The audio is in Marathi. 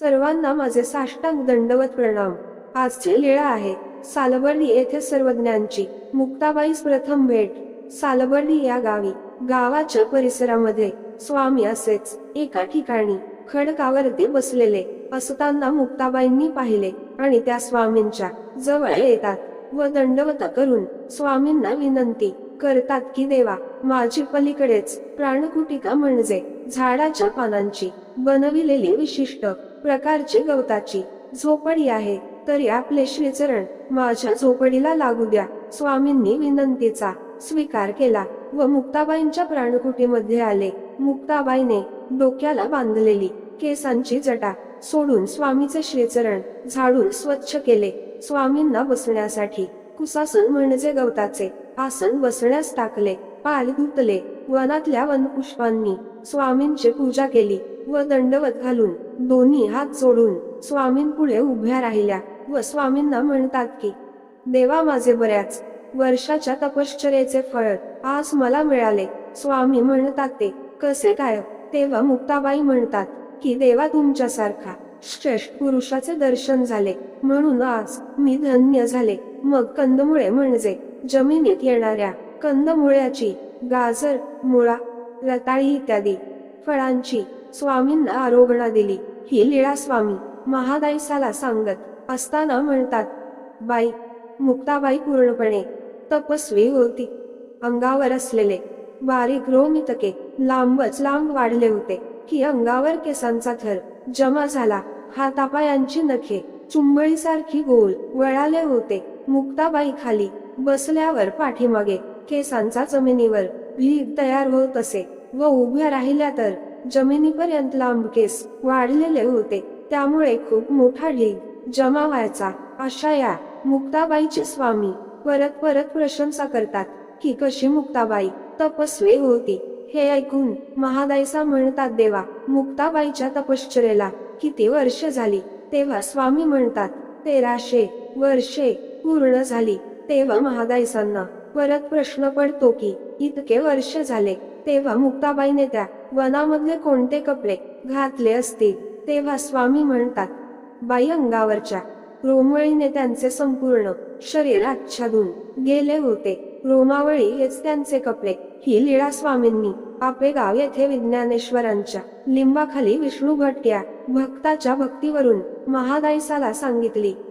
सर्वांना माझे साष्टांग दंडवत प्रणाम. आजची लीळा आहे सालबर्णी येथे सर्वज्ञांची मुक्ताबाईस प्रथम भेट. सालबर्णी या गावी गावाच्या परिसरामध्ये स्वामी असेच एका ठिकाणी खडकावरती बसलेले असताना मुक्ताबाईंनी पाहिले आणि त्या स्वामींच्या जवळ येतात व दंडवत करून स्वामींना विनंती करतात की देवा माझी पलीकडेच प्राणकुटिका म्हणजे झाडाच्या पानांची बनविलेली विशिष्ट प्रकारची गवताची झोपडी आहे तरी आपले श्रीचरण माझ्या झोपडीला लागू द्या. स्वामींनी विनंतीचा स्वीकार केला व मुक्ताबाईंच्या प्राणकुटीमध्ये आले. मुक्ताबाईने डोक्याला बांधलेली केसांची जटा सोडून स्वामीचे श्रीचरण झाडून स्वच्छ केले. स्वामींना बसण्यासाठी कुसासन म्हणजे गवताचे आसन बसण्यास टाकले. पाल धुतले. वनातल्या वनपुष्पांनी स्वामींची पूजा केली व दंडवत घालून दोन्ही हात जोडून स्वामींपुढे उभ्या राहिल्या व स्वामींना म्हणतात की देवा माझे बऱ्याच वर्षाच्या तपश्चर्याचे फळ आज मला मिळाले. स्वामी म्हणतात ते. कसे काय? तेव्हा मुक्ताबाई म्हणतात की देवा तुमच्यासारखा श्रेष्ठ पुरुषाचे दर्शन झाले. म्हणून आज मी धन्य झाले. मग कंदमुळे म्हणजे जमिनीत येणाऱ्या कंदमुळ्याची गाजर मुळा रताळी इत्यादी फळांची स्वामींना आरोगणा दिली. ही लीळा स्वामी महादायसाला सांगत असताना म्हणतात बाई मुक्ताबाई पूर्णपणे तपस्वी होती. अंगावर असलेले बारीक रोमितके लांबच लांब वाढले होते. की अंगावर केसांचा थर जमा झाला. हातापायांची नखे चुंबळीसारखी गोल वळाले होते. मुक्ताबाई खाली बसल्यावर पाठीमागे केसांचा जमिनीवर भीग तयार होत असे व उभ्या राहिल्या तर जमिनीपर्यंत लांब केस वाढलेले होते. त्यामुळे खूप मोठा ढीग जमा व्हायचा. अशा या मुक्ताबाईचे स्वामी परत परत प्रशंसा करतात की कशी मुक्ताबाई तपस्वी होती. हे ऐकून महादाईसा म्हणतात देवा मुक्ताबाईच्या तपश्चरेला किती वर्ष झाली? तेव्हा स्वामी म्हणतात तेराशे वर्षे पूर्ण झाली. तेव्हा महादाईसांना परत प्रश्न पडतो की इतके वर्ष झाले तेव्हा मुक्ताबाईने त्या वनामधले कोणते कपडे घातले असतील तेव्हा स्वामी म्हणतात बाई अंगावरच्या रोमवळीने त्यांचे संपूर्ण शरीर आच्छादून गेले होते. रोमावळी हेच त्यांचे कपडे. ही लीळा स्वामींनी आपेगाव येथे विज्ञानेश्वरांच्या लिंबाखाली विष्णू भट या भक्ताच्या भक्तीवरून महादायसाला सांगितली.